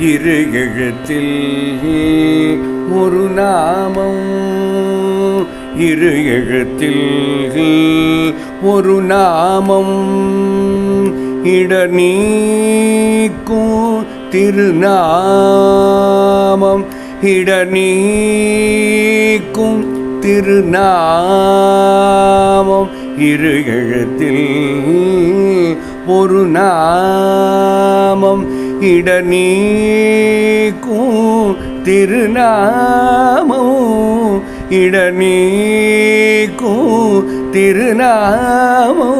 இரு எழுத்தில் ஒரு நாமம். இரு எழுத்தில் ஒரு நாமம். இடநீக்கும் திருநாமம். இடநீக்கும் திருநாமம். இரு எழுத்தில் ஒரு நாமம். இடநீக்கும் திருநாமோ இடநீக்கும் திருநாமோ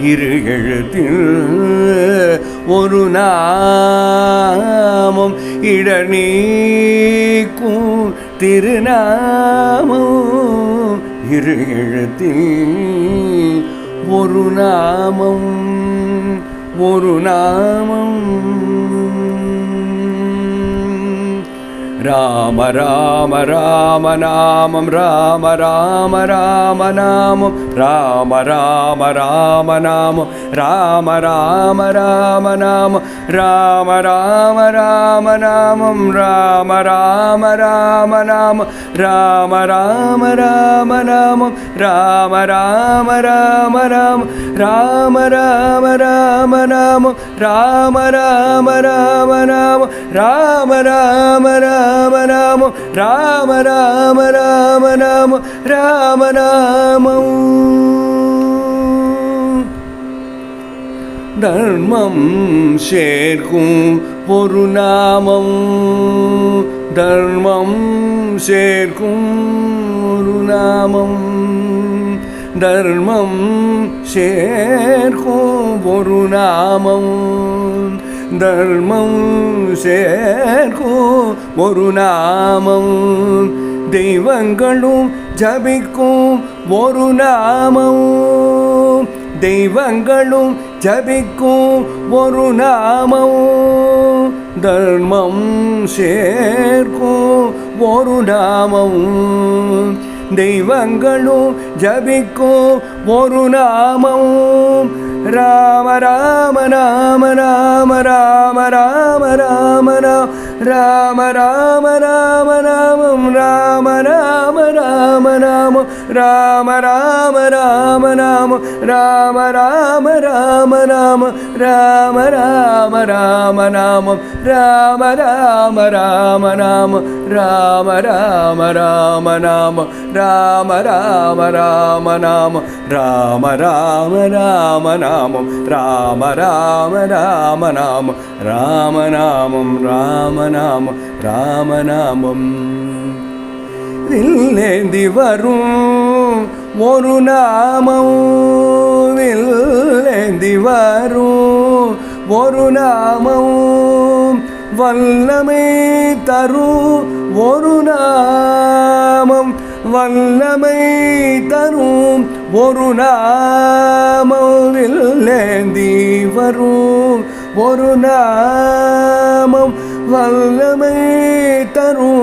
இரு எழுத்தில் ஒரு நாமம். இடநீக்கும் திருநாமோ இரு எழுத்தில் ஒரு நாமம். ஒரு நாமம். రామ రామ రామ నామం రామ రామ రామ నామం రామ రామ రామ నామం రామ రామ రామ నామం రామ రామ రామ నామం రామ రామ రామ నామం రామ రామ రామ నామం రామ రామ రామ రామ రామ రామ రామ నామం రామ రామ రామ నామం రామ రామ రామ ராம ராம ராம ராம ராம ராம ராம ராமம் தர்மம் சேர்க்கும் ஒரு நாமம். தர்மம் சேர்க்கும் ஒரு நாமம். தர்மம் சேர்க்கும் ஒரு நாமம். தர்மம் சேர்க்கும் ஒரு நாமம். தெய்வங்களும் ஜபிக்கும் ஒரு நாமம். தெய்வங்களும் ஜபிக்கும் ஒரு நாமம். தர்மம் சேர்க்கும் ஒரு நாமம். தெய்வங்களும் ஜபிக்கும் ஒரு நாமம். ராம ராம ராம ராம ராம ராம ராம ராம ராம ராம ராமம் ராம ராம ராம நாமம். ராம ராம ராம நாமம் ராம ராம ராம நாமம் ராம ராம ராம நாமம் ராம ராம ராம நாமம் ராம ராம ராம நாமம் ராம ராம ராம நாமம் ராம ராம ராம நாமம் ராம ராம ராம நாமம் ராமநாமம் ராமநாமம் ராமநாமம் வில்லேந்தி வரும் ஒரு நாமவில் ஏந்தி வரும். ஒரு நாமவும் வல்லமை தரும். ஒரு நாமம் வல்லமை தரும். ஒரு நாமவில் ஏந்தி வரும். ஒரு நாமம் வல்லமை தரும்.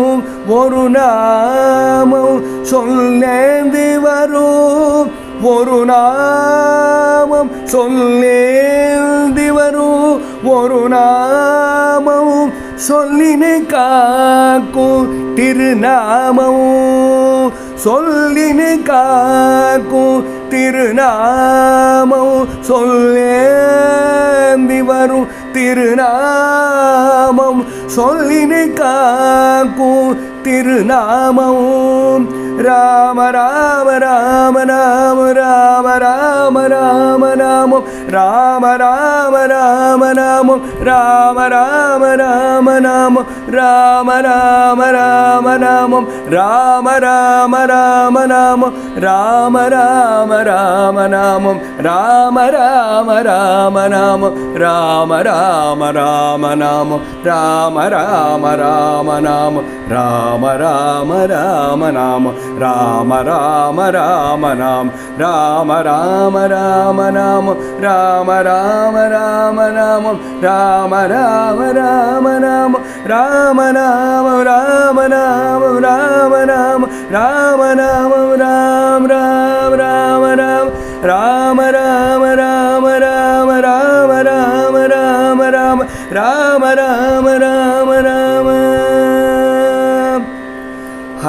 ஒரு நாமம் சொல்லேந்து வரும். ஒரு நாமம் சொல்லேந்து வரும். ஒரு நாமம் சொல்லினை காக்கும் திருநாமம். சொல்லினை காக்கும் திருநாமம். சொல்லேந்தி வரும் திருநாமம். சொல்லினை காக்கும் திருநாமம். ராம ராம ராம நாம ராம ராம ராம நாமம் ராம ராம ராம நாமம் ராம ராம ராம நாமம் ராம ராம ராம நாமம் ராம ராம ராம நாமம் ராம ராம ராம நாமம் ராம ராம ராம நாமம் ராம ராம ராம நாமம் ராம ராம ராம நாமம் ராம ராம ராம நாமம் ராம ராம ராம நாமம் ராம ராம ராம நாமம் ராம ராம ராம நாமம் ராம ராம ராம நாமம் ராம நாம ராம நாமம் ராம நாம ராம நாமம் ராம் ராம் ராம ராம் ராம ராம ராம ராம ராம ராம ராம ராம ராம ராம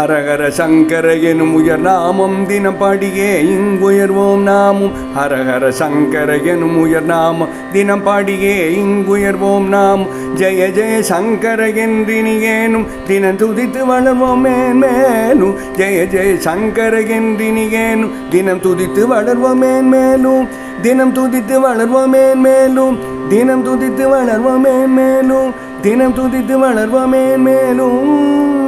ஹரஹர சங்கர எனும் உயர் நாமம் தினம் பாடியே இங்குயர்வோம் நாமும். ஹரஹர சங்கர எனும் உயர் நாமம் தினம் பாடியே இங்குயர்வோம் நாம் ஜெய ஜெய சங்கர என்றினியேனும் தினம் துதித்து வளர்வோம் மேன் மேலும் ஜெய ஜெய சங்கர என்றினியேனும் தினம் துதித்து வளர்வோம் மேன் மேலும் தினம் துதித்து வளர்வோம் மேன் மேலும் தினம் துதித்து வளர்வோம் மேன் மேலும் தினம் துதித்து வளர்வோம் மேன் மேலும்